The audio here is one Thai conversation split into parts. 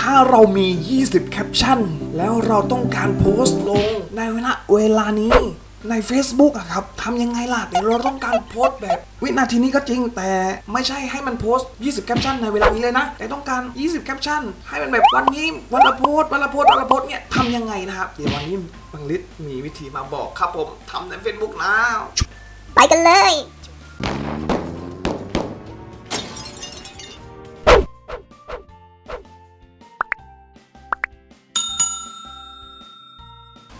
ถ้าเรามี 20 แคปชั่น แล้วเราต้องการโพสต์ลงในเวลาเวลานี้ใน Facebook อะครับทำยังไงล่ะเดี๋ยวเราต้องการโพสต์แบบ วินาทีนี้ก็จริง แต่ไม่ใช่ให้มันโพสต์ 20 แคปชั่นในเวลานี้เลยนะ แต่ต้องการ 20 แคปชั่น ให้มันแบบวันนี้วันละโพสต์วันละโพสต์วันละโพสต์เนี่ยทำยังไงนะครับ เดี๋ยววันนี้บังลิศมีวิธีมาบอกครับผมทำใน Facebook นะ ไปกันเลย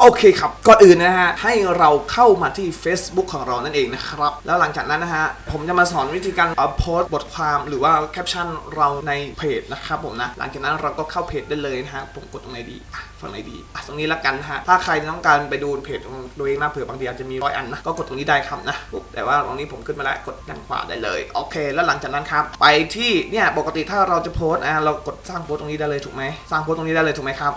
โอเคครับ ก่อนอื่นนะฮะ ให้เราเข้ามาที่ Facebook ของเรานั่นเองนะครับ แล้วหลังจากนั้นนะฮะ ผมจะมาสอนวิธีการเอาโพสต์บทความหรือว่าแคปชั่นเราในเพจนะครับผมนะ หลังจากนั้นเราก็เข้าเพจได้เลยนะฮะ ผมกดตรงไหนดีฝั่งไหนดีตรงนี้ละกันฮะ ถ้าใครต้องการไปดูเพจของตัวเองนะเผื่อบางทีอาจจะมีร้อยอันนะ ก็กดตรงนี้ได้ครับนะปุ๊บแต่ว่าตรงนี้ผมขึ้นมาแล้วกดด้านขวาได้เลย โอเค แล้วหลังจากนั้นครับ ไปที่เนี่ย ปกติถ้าเราจะโพสต์อะเรากดสร้างโพสต์ตรงนี้ได้เลยถูกไหมสร้างโพสต์ตรงนี้ได้เลยถูกไหมครับ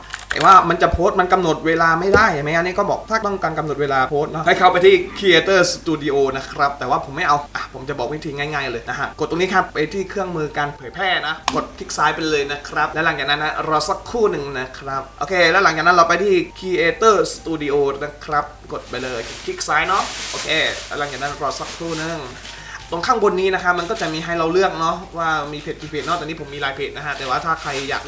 ว่ามันจะโพสต์มันกำหนดเวลาไม่ได้ใช่ไหมอันนี้ก็บอกถ้าต้องการกำหนดเวลาโพสต์เนอะให้เข้าไปที่ Creator Studio นะครับ แต่ว่าผมไม่เอาอะผมจะบอกวิธีง่ายๆเลยนะฮะ กดตรงนี้ครับไปที่เครื่องมือการเผยแพร่นะ กดคลิกซ้ายไปเลยนะครับ แล้วหลังจากนั้นนะรอสักครู่หนึ่งนะครับ โอเค แล้วหลังจากนั้นเราไปที่ Creator Studio นะครับ กดไปเลยคลิกซ้ายเนาะโอเคแล้วหลังจากนั้นรอสักครู่หนึ่ง ตรงข้างบนนี้นะครับมันก็จะมีให้เราเลือกเนาะว่ามีเพจกี่เพจเนาะตอนนี้ผมมีหลายเพจนะฮะแต่ว่าถ้าใครอยาก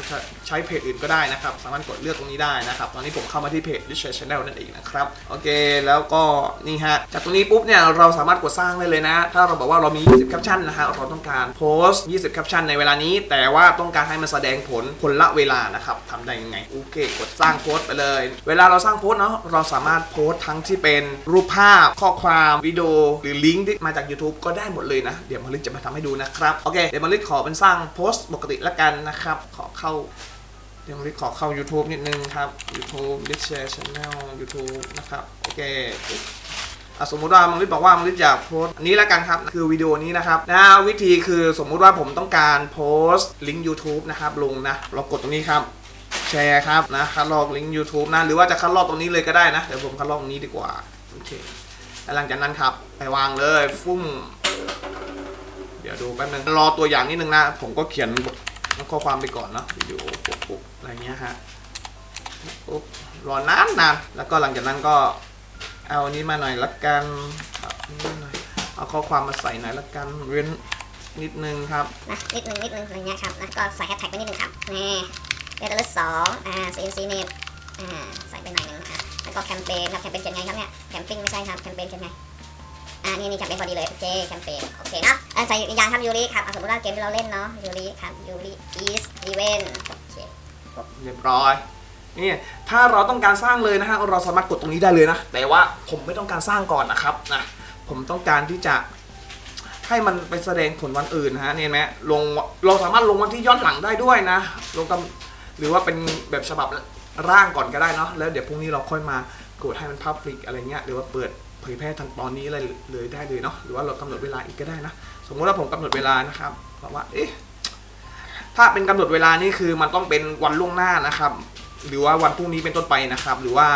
ใช้เพจอื่นก็ได้นะครับ สามารถกดเลือกตรงนี้ได้นะครับ ตอนนี้ผมเข้ามาที่เพจ r i c h a r Channel นั่นเองนะครับโอเค แล้วก็นี่ฮะจากตรงนี้ปุ๊บเนี่ยเราสามารถกดสร้างได้เลยนะ ถ้าเราบอกว่าเรามี 20แคปชั่นนะฮะเราต้องการโพสต์20แคปชั่นในเวลานี้ แต่ว่าต้องการให้มันแสดงผลคนละเวลานะครับทำได้ยังไงโอเค กดสร้างโพสต์ไปเลย เวลาเราสร้างโพสต์เนาะเราสามารถโพสต์ทั้งที่เป็นรูปภาพข้อความวิดีโอหรือลิงก์ที่มาจาก YouTube ก็ได้หมดเลยนะ เดี๋ยวมาลิศจะมาทำให้ดูนะครับ โอเค เดี๋ยวมาลิศขอเป็นสร้างโพสต์ปกติละกันนะครับ ขอเข้า เดี๋ยวมาลิศขอเข้า YouTube นิดนึงครับ YouTube ลิศแชร์ Channel YouTube นะครับ โอเคอะสมมุติว่ามังลิศบอกว่ามังลิศอยากโพสต์อันนี้แล้วกันครับ คือวิดีโอนี้นะครับนะวิธีคือสมมุติว่าผมต้องการโพสต์ลิงก์ YouTube นะครับลงนะ เรากดตรงนี้ครับแชร์ครับนะคัดลอกลิงก์ YouTube นะ หรือว่าจะคัดลอกตรงนี้เลยก็ได้นะ เดี๋ยวผมคัดลอกตรงนี้ดีกว่า โอเคแล้วหลังจากนั้นครับ ไปวางเลย ฟุ้ม เดี๋ยวดูแป๊บนึงรอตัวอย่างนิดนึงนะ ผมก็เขียนข้อความไปก่อนเนาะวิดีโอปุ๊บปุ๊บอะไรเงี้ยฮะปุ๊บรอนานนานแล้วก็หลังจากนั้นก็เอาอันนี้มาหน่อยละกันเอาข้อความมาใส่หน่อยละกันเว้นนิดนึงครับนะนิดนึงนิดนึงอะไรเงี้ยครับนะก็ใส่แฮชแท็กไปนิดนึงครับนี่เดลเลสองอ่า CNC เน็ตอ่าใส่ไปหน่อยนึงอะแล้วก็แคมเปญครับแคมเปญเขียนไงครับเนี่ยแคมปิ้งไม่ใช่ครับแคมเปญเขียนไง อ่านี่นี่แคมเปญพอดีเลยโอเคแคมเปญโอเคนะอ่าใส่ยางครับยูริครับอะสมมติว่าเกมที่เราเล่นเนาะยูริครับยูริอีสอีเวนโอเคเรียบร้อยนี่ถ้าเราต้องการสร้างเลยนะฮะเราสามารถกดตรงนี้ได้เลยนะ แต่ว่าผมไม่ต้องการสร้างก่อนนะครับนะผมต้องการที่จะให้มันไปแสดงผลวันอื่นนะฮะเนี่ยไหมลงเราสามารถลงวันที่ย้อนหลังได้ด้วยนะ ลงกับหรือว่าเป็นแบบฉบับร่างก่อนก็ได้เนาะแล้วเดี๋ยวพรุ่งนี้เราค่อยมากดให้มันพับฟลิกอะไรเงี้ยหรือว่าเปิด เผยแพร่ทันตอนนี้เลยเลยได้เลยเนาะหรือว่าเรากำหนดเวลาอีกก็ได้นะ สมมุติว่าผมกำหนดเวลานะครับบอกว่าเอ๊ะถ้าเป็นกำหนดเวลานี่คือมันต้องเป็นวันล่วงหน้านะครับ หรือว่าวันพรุ่งนี้เป็นต้นไปนะครับ หรือว่า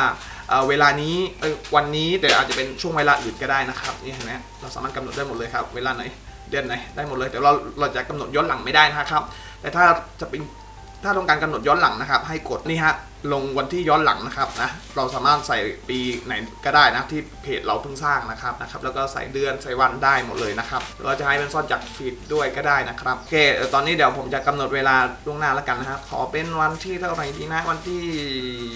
เวลานี้เวันนี้แต่อาจจะเป็นช่วงเวลาอื่นก็ได้นะครับนี่เห็นไหมเราสามารถกำหนดได้หมดเลยครับ เวลาไหนเดือนไหนได้หมดเลย แต่เราเราจะกำหนดย้อนหลังไม่ได้นะครับ แต่ถ้าจะเป็นถ้าต้องการกำหนดย้อนหลังนะครับ ให้กดนี่ฮะ ลงวันที่ย้อนหลังนะครับนะเราสามารถใส่ปีไหนก็ได้นะที่เพจเราเพิ่งสร้างนะครับนะครับแล้วก็ใส่เดือนใส่วันได้หมดเลยนะครับเราจะให้เป็นซ่อนจากฟีดด้วยก็ได้นะครับโอเคตอนนี้เดี๋ยวผมจะกำหนดเวลาล่วงหน้าแล้วกันนะฮะขอเป็นวันที่เท่าไหร่ดีนะวันที่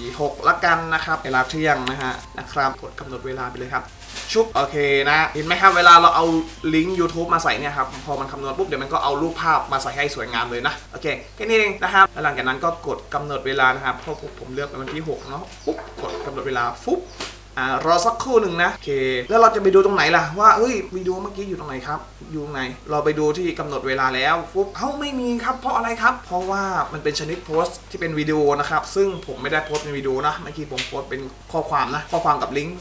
6 ละกันนะครับเวลาเที่ยงนะฮะนะครับกดกำหนดเวลาไปเลยครับชุบโอเคนะเห็นไหมครับเวลาเราเอาลิงก์ YouTube มาใส่เนี่ยครับพอมันคำนวณปุ๊บเดี๋ยวมันก็เอารูปภาพมาใส่ให้สวยงามเลยนะโอเคแค่นี้เองนะครับหลังจากนั้นก็กดกำหนดเวลานะครับพราะผมเลือกเป็นวันที่6เนาะปุ๊บกดกำหนดเวลาฟุ๊บ อ่ารอสักครู่หนึ่งนะโอเค แล้วเราจะไปดูตรงไหนล่ะว่าเอ้ยวิดีโอเมื่อกี้อยู่ตรงไหนครับ อยู่ตรงไหน เราไปดูที่กำหนดเวลาแล้วฟุ๊บเอ้าไม่มีครับเพราะอะไรครับ เพราะว่ามันเป็นชนิดโพสต์ที่เป็นวิดีโอนะครับ ซึ่งผมไม่ได้โพสต์เป็นวิดีโอนะเมื่อกี้ผมโพสต์เป็นข้อความนะ ข้อความกับลิงก์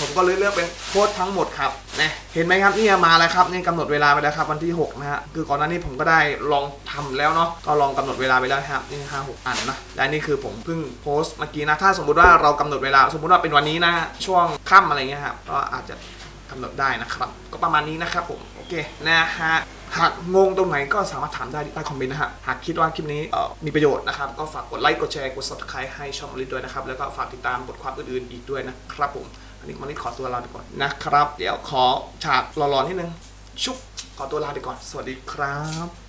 ผมก็เลยเลือกเป็นโพสต์ทั้งหมดครับนะเห็นไหมครับนี่มาแล้วครับนี่กำหนดเวลาไปแล้วครับวันที่ 6 นะฮะคือก่อนหน้านี้ผมก็ได้ลองทำแล้วเนาะก็ลองกำหนดเวลาไปแล้วครับนี่ห้าหกอันนะและนี่คือผมเพิ่งโพสต์เมื่อกี้นะถ้าสมมุติว่าเรากำหนดเวลาสมมุติว่าเป็นวันนี้นะช่วงค่ำอะไรเงี้ยครับก็อาจจะกำหนดได้นะครับ ก็ประมาณนี้นะครับผมโอเคนะฮะหากงงตรงไหนก็สามารถถามได้ใต้คอมเมนต์นะฮะหากคิดว่าคลิปนี้มีประโยชน์นะครับ ก็ฝากกดไลค์กดแชร์กด subscribe ให้ช่องมลิดด้วยนะครับ แล้วก็ฝากติดตามบทความอื่นๆอีกด้วยนะครับผมอันนี้มลิดขอตัวลาไปก่อนนะครับ เดี๋ยวขอฉากหล่อๆนิดนึงชุบขอตัวลาไปก่อน สวัสดีครับ